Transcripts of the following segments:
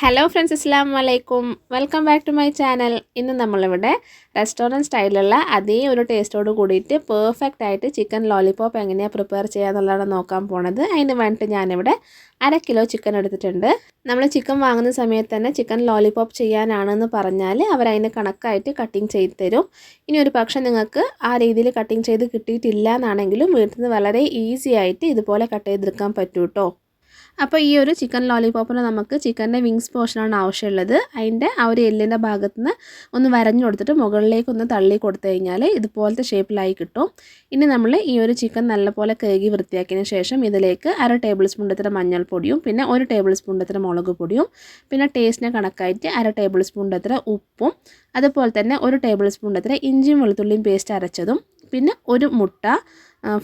Hello friends അസ്സാം വലൈക്കും welcome back to my channel ഇന്ന് നമ്മളിവിടെ റെസ്റ്റോറന്റ് സ്റ്റൈലുള്ള അതേ ഒരു ടേസ്റ്റോട് കൂടിയിട്ട് പെർഫെക്റ്റ് ആയിട്ട് ചിക്കൻ ലോലിപോപ്പ് എങ്ങനെയാണ് പ്രിപ്പയർ ചെയ്യുക എന്നുള്ളതാണ് നോക്കാൻ പോണത്. അതിന് വേണ്ടിയിട്ട് ഞാനിവിടെ അര കിലോ ചിക്കൻ എടുത്തിട്ടുണ്ട്. നമ്മൾ ചിക്കൻ വാങ്ങുന്ന സമയത്ത് തന്നെ ചിക്കൻ ലോലിപോപ്പ് ചെയ്യാനാണെന്ന് പറഞ്ഞാൽ അവരതിന് കണക്കായിട്ട് കട്ടിങ് ചെയ്ത് തരും. ഇനി ഒരു പക്ഷേ നിങ്ങൾക്ക് ആ രീതിയിൽ കട്ടിങ് ചെയ്ത് കിട്ടിയിട്ടില്ല എന്നാണെങ്കിലും വീട്ടിൽ നിന്ന് വളരെ ഈസി ആയിട്ട് ഇതുപോലെ കട്ട് ചെയ്തെടുക്കാൻ പറ്റൂ കേട്ടോ അപ്പോൾ ഈ ഒരു ചിക്കൻ ലോലിപോപ്പിന് നമുക്ക് ചിക്കന്റെ വിങ്സ് പോർഷനാണ് ആവശ്യമുള്ളത്. അതിന്റെ ആ ഒരു എല്ലിന്റെ ഭാഗത്ത് നിന്ന് ഒന്ന് വരഞ്ഞു കൊടുത്തിട്ട് മുകളിലേക്ക് ഒന്ന് തള്ളി കൊടുത്തു കഴിഞ്ഞാൽ ഇതുപോലത്തെ ഷേപ്പിലായി കിട്ടും. ഇനി നമ്മൾ ഈ ഒരു ചിക്കൻ നല്ലപോലെ കഴുകി വൃത്തിയാക്കിയതിന് ശേഷം ഇതിലേക്ക് അര ടേബിൾ എത്ര മഞ്ഞൾപ്പൊടിയും പിന്നെ ഒരു ടേബിൾ എത്ര മുളക് പൊടിയും പിന്നെ ടേസ്റ്റിന് കണക്കായിട്ട് അര ടേബിൾ എത്ര ഉപ്പും അതുപോലെ തന്നെ ഒരു ടേബിൾ എത്ര ഇഞ്ചിയും വെളുത്തുള്ളിയും പേസ്റ്റ് അരച്ചതും പിന്നെ ഒരു മുട്ട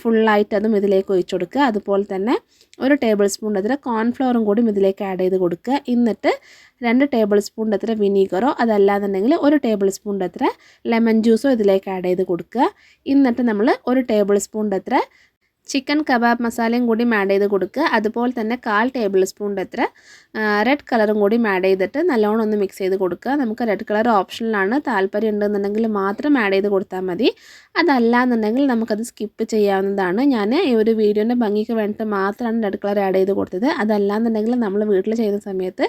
ഫുള്ളായിട്ട് അതും ഇതിലേക്ക് ഒഴിച്ചു കൊടുക്കുക. അതുപോലെ തന്നെ ഒരു ടേബിൾ സ്പൂൺ അത്ര കോൺഫ്ലവറും കൂടി ഇതിലേക്ക് ആഡ് ചെയ്ത് കൊടുക്കുക. എന്നിട്ട് രണ്ട് ടേബിൾ സ്പൂൺ അത്ര വിനീഗറോ അതല്ലാന്നുണ്ടെങ്കിൽ ഒരു ടേബിൾ സ്പൂൺ അത്ര ലെമൺ ജ്യൂസോ ഇതിലേക്ക് ആഡ് ചെയ്ത് കൊടുക്കുക. എന്നിട്ട് നമ്മൾ ഒരു ടേബിൾ സ്പൂൺ അത്ര ചിക്കൻ കബാബ് മസാലയും കൂടി ആഡ് ചെയ്ത് കൊടുക്കുക. അതുപോലെ തന്നെ കാൽ ടേബിൾ സ്പൂണിന്റെ അത്ര റെഡ് കളറും കൂടി ആഡ് ചെയ്തിട്ട് നല്ലോണം ഒന്ന് മിക്സ് ചെയ്ത് കൊടുക്കുക. നമുക്ക് റെഡ് കളർ ഓപ്ഷനിലാണ് താല്പര്യം ഉണ്ടെന്നുണ്ടെങ്കിൽ മാത്രം ആഡ് ചെയ്ത് കൊടുത്താൽ മതി. അതല്ല എന്നുണ്ടെങ്കിൽ നമുക്കത് സ്കിപ്പ് ചെയ്യാവുന്നതാണ്. ഞാൻ ഈ ഒരു വീഡിയോന്റെ ഭംഗിക്ക് വേണ്ടിയിട്ട് മാത്രമാണ് റെഡ് കളർ ആഡ് ചെയ്ത് കൊടുത്തത്. അതല്ല എന്നുണ്ടെങ്കിൽ നമ്മൾ വീട്ടിൽ ചെയ്യുന്ന സമയത്ത്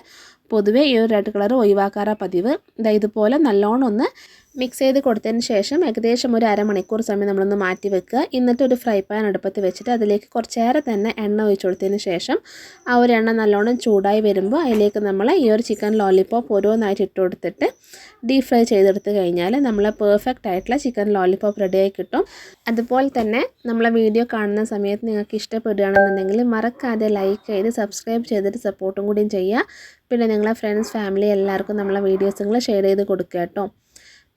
പൊതുവേ ഈ ഒരു റെഡ് കളർ ഒഴിവാക്കാറ പതിവ്. ഇതുപോലെ നല്ലോണം ഒന്ന് മിക്സ് ചെയ്ത് കൊടുത്തതിന് ശേഷം ഏകദേശം ഒരു അരമണിക്കൂർ സമയം നമ്മളൊന്ന് മാറ്റി വെക്കുക. എന്നിട്ട് ഒരു ഫ്രൈ പാൻ അടുപ്പത്ത് വെച്ചിട്ട് അതിലേക്ക് കുറച്ചേറെ തന്നെ എണ്ണ ഒഴിച്ചു കൊടുത്തതിന് ശേഷം ആ ഒരു എണ്ണ നല്ലോണം ചൂടായി വരുമ്പോൾ അതിലേക്ക് നമ്മൾ ഈ ഒരു ചിക്കൻ ലോലിപ്പോപ്പ് ഓരോന്നായിട്ട് ഇട്ട് കൊടുത്തിട്ട് ഡീപ് ഫ്രൈ ചെയ്തെടുത്ത് കഴിഞ്ഞാൽ നമ്മൾ പെർഫെക്റ്റ് ആയിട്ടുള്ള ചിക്കൻ ലോലിപ്പോപ്പ് റെഡിയായി കിട്ടും. അതുപോലെ തന്നെ നമ്മളെ വീഡിയോ കാണുന്ന സമയത്ത് നിങ്ങൾക്ക് ഇഷ്ടപ്പെടുകയാണെന്നുണ്ടെങ്കിൽ മറക്കാതെ ലൈക്ക് ചെയ്ത് സബ്സ്ക്രൈബ് ചെയ്തിട്ട് സപ്പോർട്ടും കൂടിയും ചെയ്യുക. പിന്നെ നിങ്ങളെ ഫ്രണ്ട്സ് ഫാമിലി എല്ലാവർക്കും നമ്മളെ വീഡിയോസ് നിങ്ങൾ ഷെയർ ചെയ്ത് കൊടുക്കുക കേട്ടോ.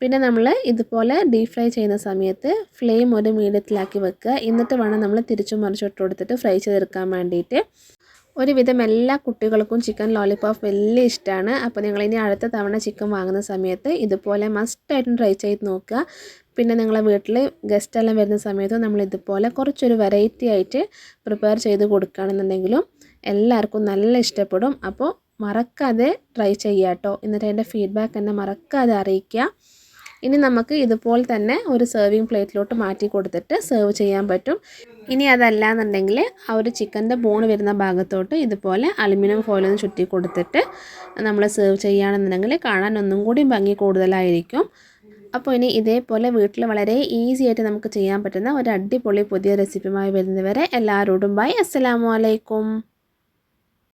പിന്നെ നമ്മൾ ഇതുപോലെ ഡീപ് ഫ്രൈ ചെയ്യുന്ന സമയത്ത് ഫ്ലെയിം ഒരു മീഡിയത്തിലാക്കി വെക്കുക. എന്നിട്ട് വേണം നമ്മൾ തിരിച്ചു മറിച്ചിട്ട് കൊടുത്തിട്ട് ഫ്രൈ ചെയ്തെടുക്കാൻ വേണ്ടിയിട്ട്. ഒരുവിധം എല്ലാ കുട്ടികൾക്കും ചിക്കൻ ലോലിപോപ്പ് വലിയ ഇഷ്ടമാണ്. അപ്പോൾ നിങ്ങളിനി അടുത്ത തവണ ചിക്കൻ വാങ്ങുന്ന സമയത്ത് ഇതുപോലെ മസ്റ്റായിട്ടും ട്രൈ ചെയ്ത് നോക്കുക. പിന്നെ നിങ്ങളെ വീട്ടിൽ ഗസ്റ്റ് എല്ലാം വരുന്ന സമയത്ത് നമ്മൾ ഇതുപോലെ കുറച്ചൊരു വെറൈറ്റി ആയിട്ട് പ്രിപ്പയർ ചെയ്ത് കൊടുക്കുകയാണെന്നുണ്ടെങ്കിലും എല്ലാവർക്കും നല്ല ഇഷ്ടപ്പെടും. അപ്പോൾ മറക്കാതെ ട്രൈ ചെയ്യുക കേട്ടോ എന്നിട്ട് അതിന്റെ ഫീഡ്ബാക്ക് എന്നെ മറക്കാതെ അറിയിക്കുക. ഇനി നമുക്ക് ഇതുപോലെ തന്നെ ഒരു സെർവിങ് പ്ലേറ്റിലോട്ട് മാറ്റി കൊടുത്തിട്ട് സെർവ് ചെയ്യാൻ പറ്റും. ഇനി അതല്ല എന്നുണ്ടെങ്കിൽ ആ ഒരു ചിക്കന്റെ ബോൺ വരുന്ന ഭാഗത്തോട്ട് ഇതുപോലെ അലുമിനിയം ഫോയിലൊന്ന് ചുറ്റി കൊടുത്തിട്ട് നമ്മൾ സെർവ് ചെയ്യുകയാണെന്നുണ്ടെങ്കിൽ കാണാൻ ഒന്നും കൂടി ഭംഗി കൂടുതലായിരിക്കും. അപ്പോൾ ഇനി ഇതേപോലെ വീട്ടിൽ വളരെ ഈസി ആയിട്ട് നമുക്ക് ചെയ്യാൻ പറ്റുന്ന ഒരു അടിപൊളി പുതിയ റെസിപ്പിയുമായി വരുന്നവരെ എല്ലാവരോടും ബൈ അസ്സലാമു അലൈക്കും.